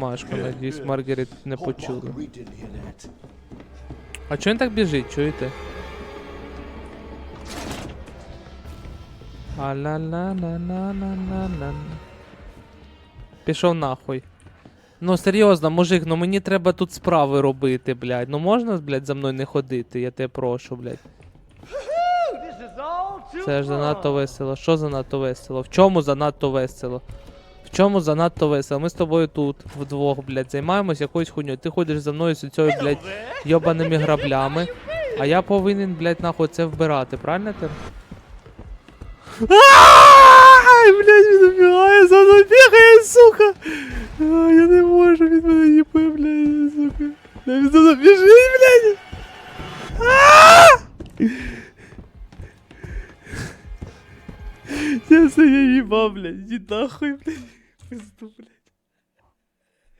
Машку, надіюсь, Маргарет не почула. А чого він так біжить, чуєте? а ла ла ла ла ла ла ла Пішов нахуй. Ну серйозно, мужик, ну мені треба тут справи робити, блядь. Ну можна, блядь, за мною не ходити, я тебе прошу, блядь. Це ж занадто весело. Що занадто весело? В чому занадто весело? Чому занадто весело? Ми з тобою тут вдвох, блядь, займаємось якоюсь хуйньою. Ти ходиш за мною з цією, блядь, йобаними граблями. А я повинен, блядь, нахуй це вбирати, правильно ти? Ай, блядь, він убігає, за мною бігає, сука! Я не можу, він мене їбе, блядь, сука. Він за мною біжить, блядь! Я все, я їбав, блядь, іди нахуй, блядь. Пизду, блядь.